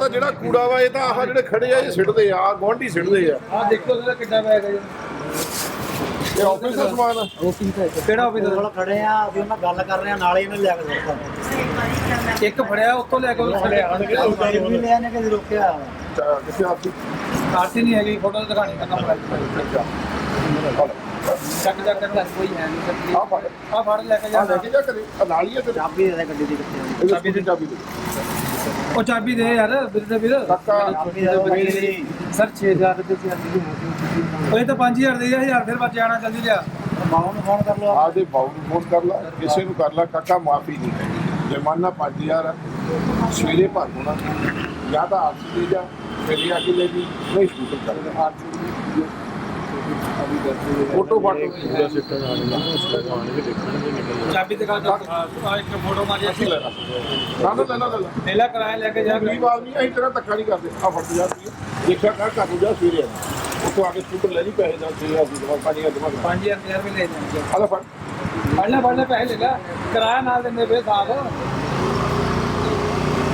ਤਾਂ ਜਿਹੜਾ ਕੂੜਾ ਵਾ ਇਹ ਤਾਂ ਆਹ ਜਿਹੜੇ ਖੜੇ ਆ ਇਹ ਸਿੱਟਦੇ ਆ ਗੁਆਂਢੀ ਸਿੱਟਦੇ ਆ। ਆ ਦੇਖੋ ਇਹਦਾ ਕਿੱਡਾ ਬੈਗ ਹੈ ਜੀ। ਇਹ ਆਫਿਸ ਦਾ ਸਮਾਨ ਆ। ਕਿਹੜਾ ਆਫਿਸ ਕੋਲ ਖੜੇ ਆ ਅਸੀਂ ਉਹਨਾਂ ਗੱਲ ਕਰ ਰਹੇ ਆ ਨਾਲੇ ਇਹਨੇ ਲਿਆ ਕੇ ਦਿੱਤਾ। ਇੱਕ ਫੜਿਆ ਉੱਥੋਂ ਲੈ ਕੇ ਉਹ ਥੱਲੇ ਆਣਗੇ ਵੀ ਲਿਆ ਨੇ ਕਦੇ ਰੋਕਿਆ। ਚਾ- ਕਿੱਥੇ ਆਪੀ ਆਰਤੀ ਨਹੀਂ ਹੈਗੀ ਫੋਟੋ ਦਿਖਾਣੀ ਦਾ ਕੰਮ ਕਰਦਾ ਚੱਕ ਚੱਕ ਕਰ ਕੋਈ ਹੈ ਨਹੀਂ ਸਕਦੀ ਆ ਫੜ। ਆ ਫੜ ਲੈ ਕੇ ਆ ਜਾ ਲੈ ਕੇ ਜਾ ਕਰੇ ਆ ਨਾਲ ਹੀ ਆ ਤੇਰੇ। ਚਾਬੀ ਦੇ ਦੇ ਗੱਡੀ ਦੀ ਕਿੱਥੇ ਆ? ਚਾਬੀ ਦੀ ਚਾਬੀ ਦੇ। ਉਹ ਚਾਬੀ ਦੇ ਯਾਰ ਵੀਰ ਦੇ ਵੀਰ। ਦੇ ਦੇ ਦੀ ਸਰ 6000 ਰੁਪਏ ਸੀ ਆਂਦੀ ਦੀ ਉਹ ਤਾਂ 5000 ਦੇ 1000 ਫਿਰ ਬਚ ਜਾਣਾ ਜਲਦੀ ਲਿਆ। ਮਾਂ ਨੂੰ ਫੋਨ ਕਰ ਲਓ ਆ ਦੇ ਬਾਉ ਨੂੰ ਫੋਨ ਕਰ ਲੈ ਕਿਸੇ ਨੂੰ ਕਰ ਲੈ ਕਾਕਾ ਮਾਫੀ ਨਹੀਂ ਹੈ ਜਮਾਨਾ 5000 ਆ ਸਵੇਰੇ ਭਰ ਹੋਣਾ ਜਾਂ ਤਾਂ ਆਰਸੀ ਦੇ ਜਾ ਫਿਰ ਆ ਕੇ ਲੈ ਜੀ। ਨਹੀਂ ਸ਼ੂਟ ਕਰ। ਆਰਸੀ ਫੋਟੋ ਫਾਟੋ ਪੂਰਾ ਸਿਸਟਮ ਆ ਗਿਆ ਚਾਬੀ ਦਿਖਾ ਦੋ ਆ ਇੱਕ ਫੋਟੋ ਮਾਰੀ ਅਸੀਂ। ਲੈਣਾ ਨਾ ਨਾ ਨਾ ਮੇਲਾ ਕਿਰਾਇਆ ਲੈ ਕੇ ਜਾ ਗਰੀਬ ਆਦਮੀ ਅਸੀਂ ਤੇਰਾ ਧੱਕਾ ਨਹੀਂ ਕਰਦੇ। ਆ ਫੜ ਜਾ। ਦੇਖਿਆ ਕਰ ਕਰ ਜਾ ਸਵੇਰੇ। ਉੱਥੋਂ ਆ ਕੇ ਸਕੂਟਰ ਲੈ ਲਈ ਪੈਸੇ ਦਾ ਛੇ ਹਜ਼ਾਰ ਦੀ ਦਵਾ ਪੰਜ ਹਜ਼ਾਰ ਦਵਾ। 5000 ਰੁਪਏ ਲੈ ਜਾਣਗੇ। ਆ ਲੈ ਫੜ। ਫੜ ਲੈ ਫੜ ਲੈ ਪੈਸੇ ਲੈ ਲੈ। ਕਿਰਾਇਆ ਨਾਲ ਦਿੰਦੇ ਵੇ ਸਾਥ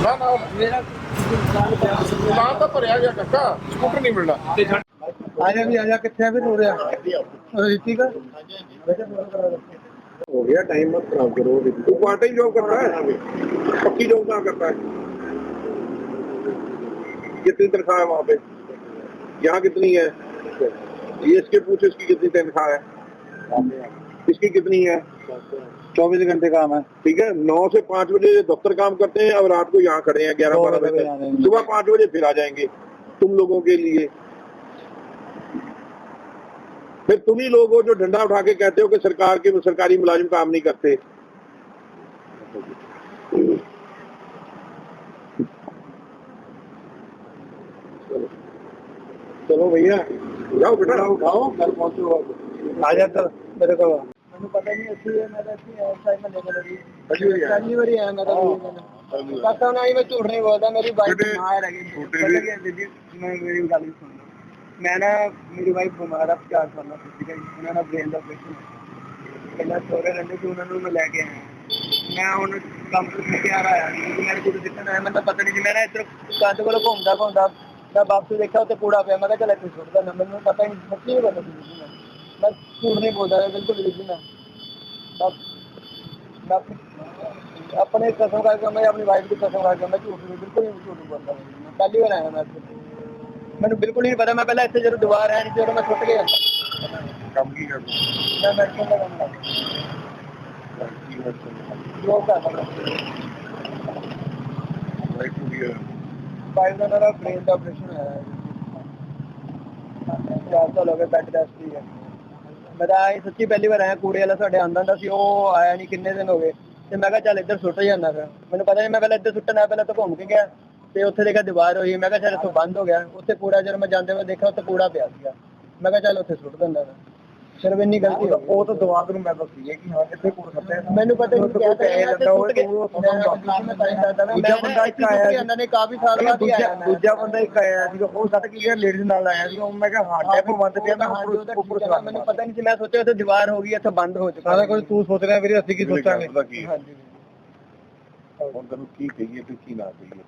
ਨਾ ਨਾ। ਮੇਰਾ ਨਾ ਤਾਂ ਭਰਿਆ ਗਿਆ ਕਾਕਾ ਸਕੂਟਰ ਨਹੀਂ ਮਿਲਣਾ। ਤੇ ਛੱਡ ਆ ਜਾ ਵੀ ਆ ਜਾ ਕਿੱਥੇ ਆ ਵੀ ਰੋ ਰਿਹਾ ਰੀਤਿਕ हो गया टाइम मत खराब करो तू पार्ट टाइम जॉब करता है पक्की जॉब कहाँ करता है कितनी तनख्वाह है वहाँ पे यहाँ कितनी है ये इसके पूछ इसकी कितनी तनख्वाह है इसकी कितनी है चौबीस घंटे काम है ठीक है नौ से पाँच बजे दफ्तर काम करते हैं अब रात को यहाँ खड़े हैं ग्यारह दो बारह बजे बजे आ तक। जाएंगे। सुबह पाँच बजे फिर आ जाएंगे तुम लोगों के लिए फिर तुम ही लोग हो जो डंडा उठा के कहते हो कि सरकार के सरकारी मुलाजिम काम नहीं करते चलो भैया जाओ बेटा उठाओ घर पहुंचो आ जा कर मेरे को ਮੈਨੂੰ ਪਤਾ ਨਹੀਂ ਅਸੀਂ ਮੈਂ ਤਾਂ ਅਸੀਂ ਇਸ ਟਾਈਮ ਮੈਂ ਲੈ ਲਈ अच्छी हुई है ਪਹਿਲੀ ਵਾਰੀ ਆਇਆ ਮੈਂ ਤਾਂ ਕਾਕਾ ਨਾ ਹੀ ਮੈਂ ਝੂਠ ਨਹੀਂ ਬੋਲਦਾ ਮੇਰੀ ਵਾਈਫ ਛੋਟੇ- ਬਿਮਾਰ ਹੈਗੀ ਛੋਟੇ ਪਤਾ ਵੀ- ਕੀ ਹੈ ਦੀਦੀ ਮੈਂ ਮੇਰੀ ਗੱਲ ਹੀ ਸੁਣ ਮੈਂ ਨਾ, ਮੇਰੀ ਵਾਈਫ ਬਿਮਾਰ ਆ 4 ਸਾਲਾਂ ਤੋਂ, ਠੀਕ ਹੈ ਉਹਨਾਂ ਦਾ ਬ੍ਰੇਨ ਦਾ ਆਪਰੇਸ਼ਨ ਪਹਿਲਾਂ ਸੋਰੇ ਰਹਿੰਦੇ ਸੀ, ਉਹਨਾਂ ਨੂੰ ਮੈਂ ਲੈ ਕੇ ਆਇਆ। ਮੈਂ ਹੁਣ ਕੰਮ ਤੋਂ ਤਿਆਰ ਆਇਆ ਕਿਉਂਕਿ ਮੇਰੇ ਦਿੱਕਤ ਆਇਆ ਮੈਨੂੰ ਪਤਾ ਨਹੀਂ ਸੀ। ਮੈਂ ਨਾ ਇੱਧਰ ਕੰਧ ਕੋਲ ਘੁੰਮਦਾ ਘੁੰਮਦਾ, ਮੈਂ ਵਾਪਸ ਦੇਖਿਆ, ਉੱਥੇ ਕੂੜਾ ਪਿਆ। ਮੈਂ ਕਿਹਾ ਚੱਲ ਇੱਥੇ ਸੁੱਟਦਾ ਨਾ, ਮੈਨੂੰ ਪਤਾ ਨਹੀਂ ਸੱਚੀ ਨਹੀਂ ਪਤਾ ਸੀ ਮੈਂ। ਮੈਂ ਝੂਠ ਨਹੀਂ ਬੋਲਦਾ ਬਿਲਕੁਲ ਵੀ ਜੀ ਮੈਂ ਆਪਣੇ ਕਸਮ ਕਰਕੇ, ਮੈਂ ਆਪਣੀ ਵਾਈਫ ਦੀ ਕਸਮ ਕਰਕੇ, ਮੈਂ ਝੂਠ ਨਹੀਂ ਬਿਲਕੁਲ ਨਹੀਂ ਝੂਠ ਨਹੀਂ ਬੋਲਦਾ। ਮੈਂ ਪਹਿਲੀ ਵਾਰ ਆਇਆ ਮੈਂ ਇੱਥੇ। ਮੈਨੂੰ ਬਿਲਕੁਲ ਨਹੀਂ ਪਤਾ ਮੈਂ ਪਹਿਲਾਂ ਇੱਥੇ ਜਦੋਂ ਦੁਬਾਰ ਆਇਆ ਸੀ ਉਦੋਂ ਮੈਂ ਸੁੱਟ ਗਿਆ। ਕੰਮ ਕੀ ਕਰਦਾ? ਮੈਂ ਮੈਡੀਕਲ ਕੰਮ ਕਰਦਾ। ਚਾਰ ਸਾਲ ਹੋ ਗਏ ਸਾਡੇ ਆਇਆ ਨਹੀਂ ਕਿੰਨੇ ਦਿਨ ਹੋ ਗਏ। ਤੇ ਮੈਂ ਕਿਹਾ ਚੱਲ ਇੱਧਰ ਸੁੱਟ ਜਾਂਦਾ ਫਿਰ ਮੈਨੂੰ ਪਤਾ ਨਹੀਂ ਮੈਂ ਪਹਿਲਾਂ ਇੱਧਰ ਸੁੱਟਣਾ ਪਹਿਲਾਂ ਤਾਂ ਘੁੰਮ ਕੇ ਗਿਆ। ਤੇ ਉੱਥੇ ਦੇਖਿਆ ਦੀਵਾਰ ਹੋਈ ਮੈਂ ਕਿਹਾ ਚੱਲ ਇੱਥੋਂ ਬੰਦ ਹੋ ਗਿਆ। ਉੱਥੇ ਕੂੜਾ ਜਦੋਂ ਮੈਂ ਜਾਂਦੇ ਹੋਏ ਦੇਖਿਆ ਉੱਥੇ ਕੂੜਾ ਪਿਆ ਸੀਗਾ। ਮੈਂ ਕਿਹਾ ਚੱਲ ਉੱਥੇ ਸੁੱਟ ਦਿੰਦਾ ਮੈਂ। ਸਿਰਫ ਇੰਨੀ ਗਲਤੀ ਹੋ ਗਈ ਉਹ ਤਾਂ ਦਵਾ ਨੂੰ ਮੈਂ ਦੱਸੀ ਹੈ ਕਿ ਹਾਂ ਕਿੱਥੇ ਕੋਲ ਖੱਤੇ ਮੈਨੂੰ ਪਤਾ ਨਹੀਂ ਕਿਹਾ ਤਾਂ ਮੈਂ ਸੁੱਟ ਤਾਂ ਦੱਸਦਾ ਦੂਜਾ ਬੰਦਾ ਇੱਕ ਆਇਆ ਇਹਨਾਂ ਨੇ ਕਾਫੀ ਸਾਲ ਬਾਅਦ ਹੀ ਆਇਆ ਦੂਜਾ ਮੈਂ। ਦੂਜਾ ਬੰਦਾ ਇੱਕ ਆਇਆ ਸੀਗਾ ਉਹ ਸੱਟ ਕੀ ਗਿਆ ਲੇਡੀਜ਼ ਨਾਲ ਆਇਆ ਸੀਗਾ ਉਹ ਮੈਂ ਕਿਹਾ ਹਾਂ ਟੈਪ ਬੰਦ ਪਿਆ ਮੈਂ ਹਾਂਜੀ, ਉਹਦਾ ਉੱਪਰ ਠੀਕ ਹੈ, ਮੈਨੂੰ ਪਤਾ ਨਹੀਂ ਸੀ ਮੈਂ ਸੋਚਿਆ ਉੱਥੇ ਦੀਵਾਰ ਹੋ ਗਈ ਇੱਥੇ ਬੰਦ ਹੋ ਚੁੱਕਾ। ਸਾਰਾ ਕੁਝ ਤੂੰ ਸੋਚ ਰਿਹਾ ਵੀਰੇ ਅਸੀਂ ਕੀ ਸੋਚਾਂਗੇ? ਹੁਣ ਤੈਨੂੰ ਕੀ ਕਹੀਏ ਤੇ ਕੀ ਨਾ ਕਹੀਏ।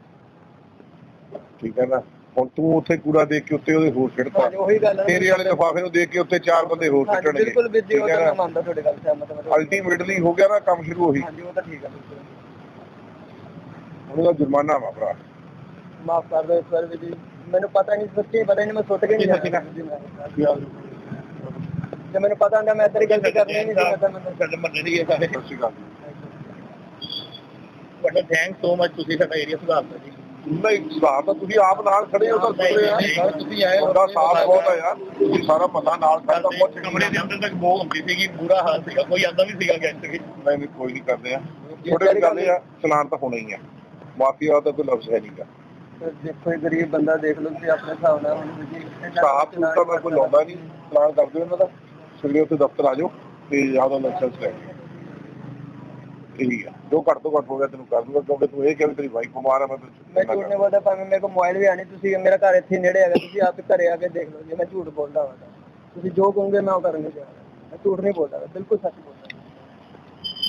ਠੀਕ ਹੈ ਨਾ? ਹੁਣ ਤੂੰ ਉੱਥੇ ਕੂੜਾ ਦੇਖ ਕੇ ਉੱਤੇ ਉਹਦੇ ਹੋਰ ਉਹੀ ਗੱਲ ਹੈ। ਤੇਰੇ ਵਾਲੇ ਲਿਫਾਫੇ ਨੂੰ ਦੇਖ ਕੇ ਉੱਤੇ ਚਾਰ ਬੰਦੇ ਹੋਰ ਛਿੜਣਗੇ ਬਿਲਕੁਲ ਹੈ ਤਾਂ? ਮੈਂ ਮੰਨਦਾ ਤੁਹਾਡੀ ਗੱਲ ਸਹਿਮਤ ਹਾਂ। ਅਲਟੀਮੇਟਲੀ ਹੋ ਗਿਆ ਨਾ ਕੰਮ ਸ਼ੁਰੂ ਉਹੀ। ਹਾਂਜੀ ਉਹ ਤਾਂ ਠੀਕ ਹੈ ਬਿਲਕੁਲ। ਉਹਦਾ ਜੁਰਮਾਨਾ ਵਾ ਭਰਾ। ਮਾਫ ਕਰ ਦਿਓ ਇਸ ਵਾਰ ਵੀ ਜੀ। ਮੈਨੂੰ ਪਤਾ ਨਹੀਂ ਸੱਚੀ ਪਤਾ ਨਹੀਂ ਮੈਂ ਸੁੱਟ ਕੇ ਨਹੀਂ ਜੀ ਮੈਂ ਜੇ ਮੈਨੂੰ ਪਤਾ ਹੁੰਦਾ ਮੈਂ ਤੇਰੀ ਗਲਤੀ ਕਰਨੀ ਨਹੀਂ ਸੀ ਮੈਂ ਤਾਂ ਮੈਨੂੰ ਸਾਡੇ ਮੰਨੇ ਦੀ ਸਾਰੇ ਸਤਿ ਸ਼੍ਰੀ। ਅਕਾਲ ਬੜਾ ਥੈਂਕ ਸੋ ਮਚ ਤੁਸੀਂ ਸਾਡਾ ਏਰੀਆ ਸੁਧਾਰਤਾ ਜੀ। ਨਹੀਂ ਸੁਧਾਰ ਤਾਂ ਤੁਸੀਂ ਆਪ ਨਾਲ ਖੜੇ ਹੋ ਤਾਂ ਸੁਧਰੇ ਆ। ਨਹੀਂ, ਤੁਸੀਂ ਆਏ ਹੋ। ਉਹਦਾ ਸਾਥ ਬਹੁਤ ਆ। ਯਾਰ ਤੁਸੀਂ ਸਾਰਾ ਮੱਲਾ ਨਾਲ ਖੜਾ ਤਾਂ ਬਹੁਤ ਕਮਰੇ ਦੇ ਅੰਦਰ ਤੱਕ ਬੋ ਹੁੰਦੀ ਸੀਗੀ ਬੁਰਾ ਹਾਲ ਸੀਗਾ ਕੋਈ ਆਂਦਾ ਵੀ ਸੀਗਾ ਗੈਸਟ ਵੀ। ਨਹੀਂ ਨਹੀਂ ਕੋਈ ਨਹੀਂ ਕਰਦੇ ਆ। ਥੋੜੇ ਦੀ ਗੱਲ ਆ ਚਲਾਨ ਤਾਂ ਹੋਣਾ ਹੀ ਆ। ਮਾਫੀਆ ਦਾ ਕੋਈ ਲਫ਼ਜ਼ ਹੈ ਨਹੀਂਗਾ ਦੇਖੋ ਇਹ ਗਰੀਬ ਬੰਦਾ ਦੇਖ ਲਓ ਤੁਸੀਂ ਆਪਣੇ ਹਿਸਾਬ ਨਾਲ ਹੁਣ ਜੀ ਸਾਫ਼ ਤਾਂ ਮੈਂ ਕੋਈ ਲਾਉਂਦਾ ਨਹੀਂ ਚਲਾਨ ਕਰ ਦਿਓ ਇਹਨਾਂ ਦਾ। ਸਵੇਰੇ ਉੱਥੇ ਦਫ਼ਤਰ ਆ ਜਾਓ ਤੇ ਆਪਦਾ ਲਾਇਸੈਂਸ ਲੈ ਇਹੀ ਆ। ਜੋ ਘੱਟ ਤੋਂ ਘੱਟ ਹੋ ਗਿਆ ਤੈਨੂੰ ਕਰ ਦੂੰਗਾ ਕਿਉਂਕਿ ਤੂੰ ਇਹ ਕਿਹਾ ਵੀ ਤੇਰੀ ਵਾਈਫ ਬਿਮਾਰ ਆ ਮੈਂ ਮੈਂ ਝੂਠ ਨਹੀਂ ਬੋਲਦਾ ਭਾਵੇਂ ਮੇਰੇ ਕੋਲ ਮੋਬਾਈਲ ਵੀ ਆਣੀ ਤੁਸੀਂ ਮੇਰਾ ਘਰ ਇੱਥੇ ਨੇੜੇ ਹੈਗਾ ਤੁਸੀਂ ਆਪ ਘਰੇ ਆ ਕੇ ਦੇਖ ਲਓ ਜੇ ਮੈਂ ਝੂਠ ਬੋਲਦਾ ਹਾਂ। ਤੁਸੀਂ ਜੋ ਕਹੋਗੇ ਮੈਂ ਉਹ ਕਰਾਂਗਾ ਮੈਂ ਝੂਠ ਨਹੀਂ ਬੋਲਦਾ ਬਿਲਕੁਲ ਸੱਚ